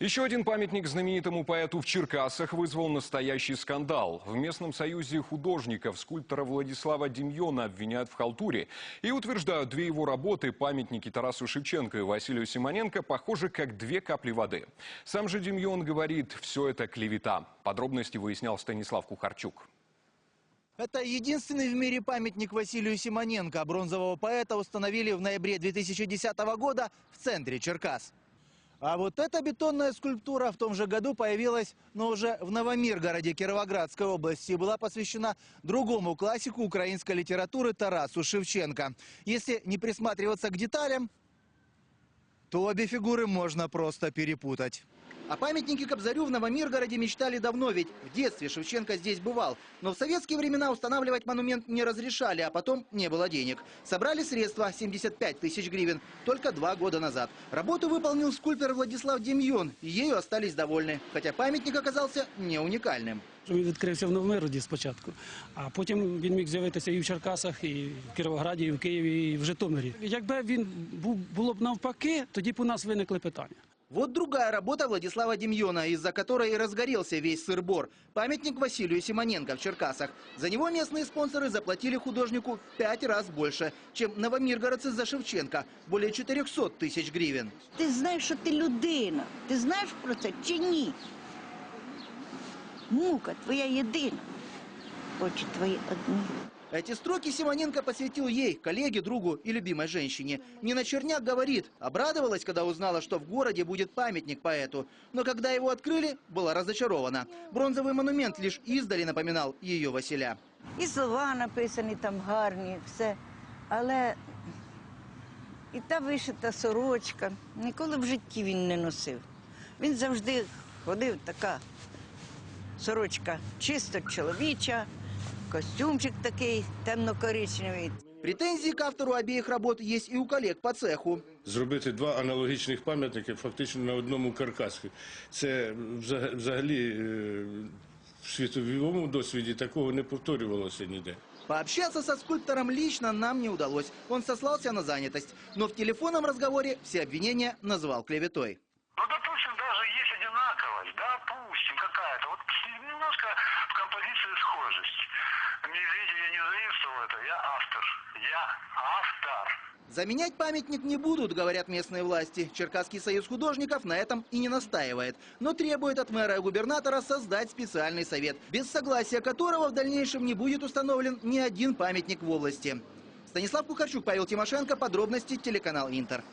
Еще один памятник знаменитому поэту в Черкасах вызвал настоящий скандал. В местном союзе художников скульптора Владислава Демьона обвиняют в халтуре и утверждают, две его работы, памятники Тарасу Шевченко и Василию Симоненко, похожи как две капли воды. Сам же Демьон говорит, все это клевета. Подробности выяснял Станислав Кухарчук. Это единственный в мире памятник Василию Симоненко. Бронзового поэта установили в ноябре 2010 года в центре Черкас. А вот эта бетонная скульптура в том же году появилась, но уже в Новомиргороде Кировоградской области и была посвящена другому классику украинской литературы Тарасу Шевченко. Если не присматриваться к деталям, то обе фигуры можно просто перепутать. О памятнике Кобзарю в Новомиргороде мечтали давно, ведь в детстве Шевченко здесь бывал. Но в советские времена устанавливать монумент не разрешали, а потом не было денег. Собрали средства 75 тысяч гривен только два года назад. Работу выполнил скульптор Владислав Демьон, и ею остались довольны, хотя памятник оказался не уникальным. Він відкрився в Новомироді спочатку, а потім він міг з'явитися і в Черкасах, і в Кіровограді, і в Києві, і в Житомирі. Якби він був було б навпаки, тоді б у нас виникли питання. Вот другая работа Владислава Демьона, из-за которой и разгорелся весь сыр-бор. Памятник Василию Симоненко в Черкасах. За него местные спонсоры заплатили художнику в пять раз больше, чем новомиргородцы за Шевченко. Более 400 тысяч гривен. Ти знаєш, що ти людина. Ти знаєш про це чи ні? Мука твоя єдина. Очі твої одні. Эти строки Симоненко посвятил ей, коллеге, другу и любимой женщине. Нина Черняк говорит, обрадовалась, когда узнала, что в городе будет памятник поэту. Но когда его открыли, была разочарована. Бронзовый монумент лишь издали напоминал ее Василя. І слова написані там гарні, все. Але і та вишита сорочка ніколи в житті він не носив. Він завжди ходив така сорочка чисто чоловіча, Костюмчик такий темно-коричневий. Претензии к автору обеих работ есть и у коллег по цеху. Зробити два аналогічних пам'ятники фактично на одному каркасі. Це взагалі е, в світовому досвіді такого не повторювалося ніде. Пообщаться со скульптором лично нам не удалось. Он сослался на занятость. Но в телефонном разговоре все обвинения назвал клеветой. Есть одинаковость, допустим, какая-то. Вот немножко в композиции схожесть. Не извините, я не заимствовал это, я автор. Я автор. Заменять памятник не будут, говорят местные власти. Черкасский союз художников на этом и не настаивает. Но требует от мэра и губернатора создать специальный совет, без согласия которого в дальнейшем не будет установлен ни один памятник в области. Станислав Кухарчук, Павел Тимошенко. Подробности телеканал Интер.